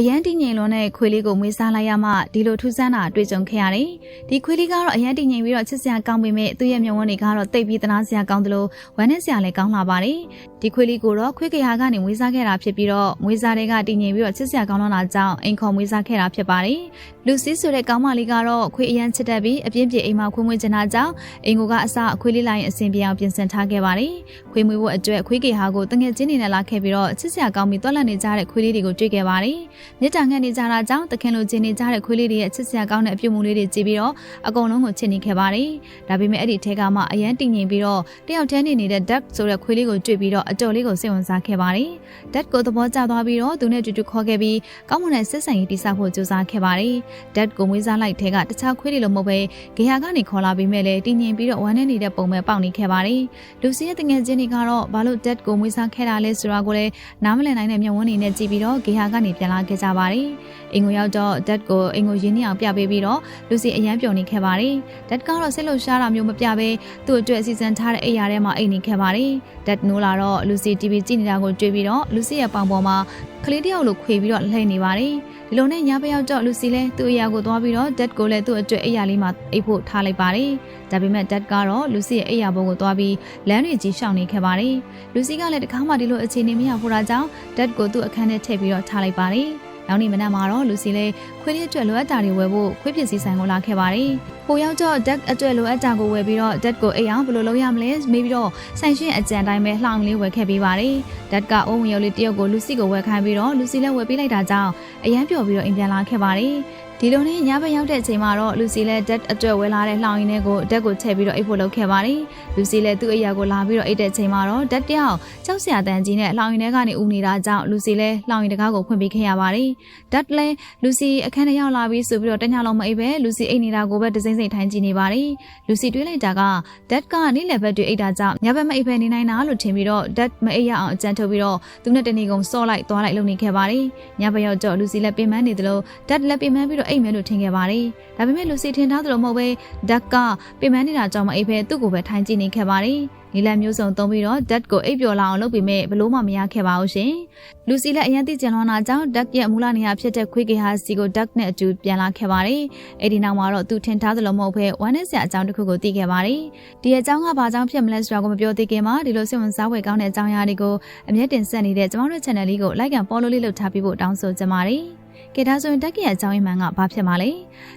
အရန်တည်ငြိမ်လွန်တဲ့ခွေးလေးကိုမွေးစားလိုက်ရမှဒီလိုထူးဆန်းတာတွေ့ကြုံခဲ့ရတယ်။ဒီခွေးလေးကတော့အရန်တည်ငြိမ်ပြီးတော့ချစ်စရာကောင်းပေမဲ့သူ့ရဲ့မျက်ဝန်းတွေကတော့တိတ်ပြီးတနာစရာကောင်းတယ်လို့ဝမ်းနဲ့စရာလည်းကောင်းလာပါတယ်။ဒီခွေးလေးကိုတော့ခွေးကရာကနေမွေးစားခဲ့တာဖြစ်ပြီးတော့မွေးစားတဲ့ကတည်ငြိမ်ပြီးတော့ချစ်စရာကောင်းလာတာကြောင့်အိမ်ခေါ်မွေးစားခဲ့တာဖြစ်ပါတယ်။လူစီဆိုတဲ့ကောင်းမလေးကတော့ခွေးအရန်ချစ်တတ်ပြီးအပြင်းပြေအိမ်မှာခွေးမွေးချင်တာကြောင့်အိမ်ကအစအခွေးလေးလိုက်ရင်အဆင်ပြေအောင်ပြင်ဆင်ထားခဲ့ပါတယ်။ခွေးမွေးဖို့အတွက်ခွေးကေဟာကိုတငယ်ချင်းနေနဲ့လာခဲ့ပြီးတော့ချစ်စရာကောင်းပြီးတွက်လက်နေကြတဲ့ခွေးလေးတွေကိုတွေ့ခဲ့ပါတယ်။မြစ်တာငတ်နေကြတာကြောင့်တခင်လိုချင်နေကြတဲ့ခွေးလေးတွေရဲ့ချစ်စရာကောင်းတဲ့အပြုတ်မှုလေးတွေကြည့်ပြီးတော့အကုန်လုံးကိုချစ်နေခဲ့ပါတယ်။ဒါပေမဲ့အဲ့ဒီထဲကမှအရန်တည်ငြိမ်ပြီးတော့တယောက်တည်းနေနေတဲ့ Duck ဆိုတဲ့ခွေးလေးကိုတွေ့ပြီးတော့အတော်လေးကိုစိတ်ဝင်စားခဲ့ပါတယ်။ Duck ကိုသဘောကျသွားပြီးတော့သူနဲ့တူတူခေါ်ခဲ့ပြီးကောင်းမွန်တဲ့ဆက်ဆံရေးတိစောက်ဖို့ကြိုးစားခဲ့ပါတယ်။ Duck ကိုမွေးစားလိုက်ထဲကတခြားခွေးတွေလိုမဟုတ်ပဲဂေဟာကနေခေါ်လာပြီးမဲ့လည်းတည်ငြိမ်ပြီးတော့ဝမ်းနေနေတဲ့ပုံပဲပေါက်နေခဲ့ပါတယ်။လူစီရဲ့တငယ်ချင်းတွေကတော့ဘာလို့ Duck ကိုမွေးစားခဲ့တာလဲဆိုတာကိုလည်းနားမလည်နိုင်တဲ့မျက်ဝန်းတွေနဲ့ကြည့်ပြီးတော့ဂေဟာကနေပြန်လာခဲ့ကြပါတယ်။အိမ်ကိုရောက်တော့ Duck ကိုအိမ်ကိုရင်းနှီးအောင်ပြပေးပြီးတော့လူစီအရန်ပျော်နေခဲ့ပါတယ်။ Duck ကတော့စိတ်လှုပ်ရှားတာမျိုးမပြဘဲသူ့အတွက်အစီအစဉ်ထားတဲ့အိမ်ယာထဲမှာအိမ်နေခဲ့ပါတယ်။ Duck နိုးလာတော့လူစီ TV ကြည့်နေတာကိုတွေ့ပြီးတော့လူစီရဲ့ပေါင်ပေါ်မှာကလေးတယောက်လိုခွေပြီးတော့လှည့်နေပါတယ်။ဒီလိုနဲ့ညဘက်ရောက်တော့လူစီလည်းသူ့အရာကိုသွားပြီးတော့ Duck ကိုလည်းသူ့အတွက်အိမ်ယာလေးမှာအိပ်ဖို့ထားလိုက်ပါတယ်။ဒါပေမဲ့ Duck ကတော့လူစီရဲ့အိမ်ယာဘုံကိုသွားပြီးလမ်းတွေကြီးရှောင်နေခဲ့ပါတယ်။လူစီကလည်းတခါမှဒီလိုအခြေအနေမရဘူးတာကြောင့် Duck ကိုသူ့အခန်းထဲထည့်ပြီးတော့ထားလိုက်ပါတယ်။ နောက်နေ့မနက်မှာတော့လူစီလေးခွေးလေးအတွက်လိုအပ်တာတွေဝယ်ဖို့ခွေးပစ္စည်းဆိုင်ကိုလာခဲ့ပါတယ်။ ကိုရောက်တော့ Duck အတွက်လိုအပ်တာကိုဝယ်ပြီးတော့ Duck ကိုအိမ်အောင်ဘယ်လိုလုပ်ရမလဲမေးပြီးတော့ဆိုင်ရှင်အကြံတိုင်းပဲလှောင်လေးဝယ်ခဲ့ပေးပါတယ်။ Duck ကအုံးဝင်ရုပ်လေးတယောက်ကိုလူစီကိုဝယ်ခိုင်းပြီးတော့လူစီလည်းဝယ်ပေးလိုက်တာကြောင့်အရန်ပျော်ပြီးတော့အိမ်ပြန်လာခဲ့ပါတယ်။ဒီလိုနဲ့ညဘက်ရောက်တဲ့အချိန်မှာတော့လူစီလည်းတက်အတွက်ဝဲလာတဲ့လှောင်ရင်းတွေကိုတက်ကိုချက်ပြီးတော့အိတ်ဖို့လုပ်ခဲ့ပါတယ်။လူစီလည်းသူ့အရာကိုလာပြီးတော့အိတ်တဲ့အချိန်မှာတော့တက်တယောက်ကြောက်စရာတန်ကြီးနဲ့လှောင်ရင်းတွေကနေဦးနေတာကြောင့်လူစီလည်းလှောင်ရင်းတကားကိုဖွင့်ပေးခဲ့ရပါတယ်။တက်လည်းလူစီအခန်းထဲရောက်လာပြီးဆိုပြီးတော့တညလုံးမအိပ်ပဲလူစီအိတ်နေတာကိုပဲဒစိမ့်စိမ့်ထိုင်ကြည့်နေပါတယ်။လူစီတွေးလိုက်တာကတက်ကနေလည်းဘက်တွေအိတ်တာကြောင့်ညဘက်မအိပ်ပဲနေနိုင်တာလို့ထင်ပြီးတော့တက်မအိပ်ရအောင်အကြံထုတ်ပြီးတော့သူနဲ့တနေကုန်စော့လိုက်သွားလိုက်လုပ်နေခဲ့ပါတယ်။ညဘက်ရောက်တော့လူစီလည်းပင်ပန်းနေသလိုတက်လည်းပင်ပန်းပြီးတော့အိတ်မယ်လို့ထင်ခဲ့ပါတယ်။ဒါပေမဲ့လူစီထင်ထားသလိုမဟုတ်ပဲဓာတ်ကပင်ပန်းနေတာကြောင့်မအိပ်ပဲသူ့ကိုပဲထိုင်ကြည့်နေခဲ့ပါတယ်။ နီလန်မျိုးစုံသုံးပြီးတော့ဓာတ်ကိုအိပ်ပျော်လာအောင်လုပ်ပြီးမဲ့ဘလို့မှမရခဲ့ပါဘူးရှင်။လူစီလည်းအရင်သိကျင်လွန်တာကြောင့်ဓာတ်ရဲ့မူလနေရာဖြစ်တဲ့ခွေးကေဟာစီကိုဓာတ်နဲ့အတူပြန်လာခဲ့ပါတယ်။အဲ့ဒီနောက်မှာတော့သူထင်ထားသလိုမဟုတ်ပဲဝမ်းနဲ့ဆရာအကြောင်းတစ်ခုကိုသိခဲ့ပါတယ်။ဒီအကြောင်းကဘာကြောင့်ဖြစ်မလဲဆိုတာကိုမပြောသေးခင်မှာဒီလိုစိတ်ဝင်စားဖွယ်ကောင်းတဲ့အကြောင်းအရာတွေကိုအမြဲတင်ဆက်နေတဲ့ကျွန်တော်တို့ channel လေးကို like and follow လေးလုပ်ထားပြီးဖို့တောင်းဆိုချင်ပါတယ်။ ကဲဒါဆိုရင်တက်ကြီးရဲ့အကြောင်းရင်းမှန်ကဘာဖြစ်မှာလဲ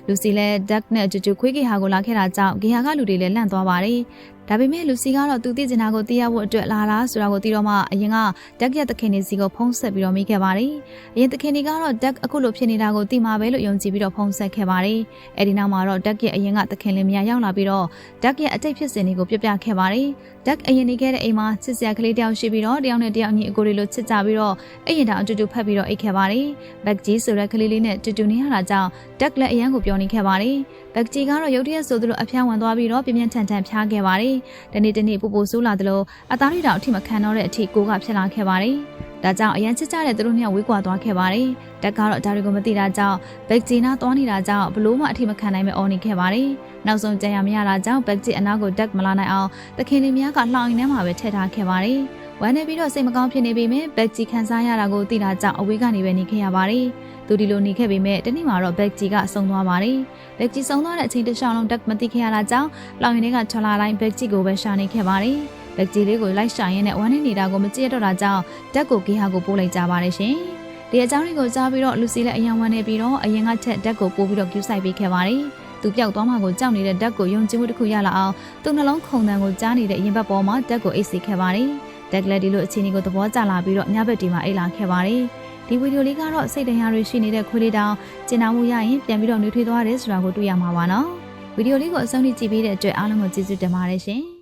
လူစီလဲဒက်နဲ့အတူတူခွေးကေဟာကိုလာခဲ့တာကြောင့်ဂေဟာကလူတွေလည်းလန့်သွားပါတယ်ဒါပေမဲ့လူစီကတော့သူသိချင်တာကိုသိရဖို့အတွက်လာတာဆိုတာကိုသိတော့မှအရင်ကတက်ရက်သခင်တွေစီကိုဖုံးဆက်ပြီးတော့မိခဲ့ပါတယ်။အရင်သခင်တွေကတော့တက်အခုလိုဖြစ်နေတာကိုသိမှာပဲလို့ယုံကြည်ပြီးတော့ဖုံးဆက်ခဲ့ပါတယ်။အဲဒီနောက်မှာတော့တက်ရက်အရင်ကသခင်လင်မယားရောက်လာပြီးတော့တက်ရက်အတိတ်ဖြစ်စဉ်တွေကိုပြပြခဲ့ပါတယ်။တက်အရင်နေခဲ့တဲ့အိမ်မှာချစ်စရာကလေးတယောက်ရှိပြီးတော့တယောက်နဲ့တယောက်ညီအကိုတွေလိုချစ်ကြပြီးတော့အိမ်ရင်တောင်အတူတူဖက်ပြီးတော့အိတ်ခဲ့ပါတယ်။ဘက်ဂျီဆိုတဲ့ကလေးလေးနဲ့တူတူနေရတာကြောင့်တက်လည်းအရန်ကိုပြောနေခဲ့ပါတယ်။ဘက်ဂျီကတော့ရုတ်တရက်ဆိုသလိုအဖျားဝင်သွားပြီးတော့ပြင်းပြင်းထန်ထန်ဖျားခဲ့ပါတယ်။တနေ့တနေ့ပူပူဆိုးလာသလိုအသားရိတောင်အထိမခံတော့တဲ့အထိကိုကဖြစ်လာခဲ့ပါတယ်။ဒါကြောင့်အရန်ချစ်ကြတဲ့သူတို့နှစ်ယောက်ဝေးကွာသွားခဲ့ပါတယ်။တက်ကတော့ဒါတွေကိုမသိတာကြောင့်ဘက်ဂျီနာသွားနေတာကြောင့်ဘလို့မှအထိမခံနိုင်မဲ့အော်နေခဲ့ပါတယ်။နောက်ဆုံးကြံရမရတာကြောင့်ဘက်ဂျီအနာကိုတက်မလာနိုင်အောင်တခင်လေးများကလှောင်ရင်းထဲမှာပဲထည့်ထားခဲ့ပါတယ်။ ဝမ်းနေပြီးတော့စိတ်မကောင်းဖြစ်နေပေမဲ့ဘက်ဂျီခံစားရတာကိုသိတာကြောင့်အဝေးကနေပဲနေခဲ့ရပါတယ်။သူဒီလိုနေခဲ့ပေမဲ့တနေ့မှာတော့ဘက်ဂျီကဆုံသွားပါတယ်။ဘက်ဂျီဆုံသွားတဲ့အချိန်တစ်လျှောက်လုံးတက်မသိခဲ့ရတာကြောင့်လောင်ရင်တွေကချလာတိုင်းဘက်ဂျီကိုပဲရှာနေခဲ့ပါတယ်။ဘက်ဂျီလေးကိုလိုက်ရှာရင်းနဲ့ဝမ်းနေနေတာကိုမကြည့်တော့တာကြောင့်တက်ကိုဂေဟာကိုပို့လိုက်ကြပါတယ်ရှင်။ဒီအကြောင်းတွေကိုကြားပြီးတော့လူစီလည်းအယံဝမ်းနေပြီးတော့အရင်ကချက်တက်ကိုပို့ပြီးတော့ကျူးဆိုင်ပေးခဲ့ပါတယ်။သူပြောက်သွားမှကိုကြောက်နေတဲ့ဓာတ်ကိုယုံကြည်မှုတစ်ခုရလာအောင်သူ့နှလုံးခုန်တန်ကိုကြားနေတဲ့ရင်ဘတ်ပေါ်မှာဓာတ်ကိုအိတ်စီခဲ့ပါတယ်။ ဓာတ်ကလေးဒီလိုအခြေအနေကိုသဘောကျလာပြီးတော့ညဘက်ဒီမှာအိတ်လာခဲ့ပါတယ်။ဒီဗီဒီယိုလေးကတော့စိတ်တရားတွေရှိနေတဲ့ခွေးလေးတောင်ကျင်နာမှုရရင်ပြန်ပြီးတော့နှွေးထွေးသွားတယ်ဆိုတာကိုတွေ့ရမှာပါနော်။ဗီဒီယိုလေးကိုအဆုံးထိကြည့်ပေးတဲ့အတွက်အားလုံးကိုကျေးဇူးတင်ပါတယ်ရှင်။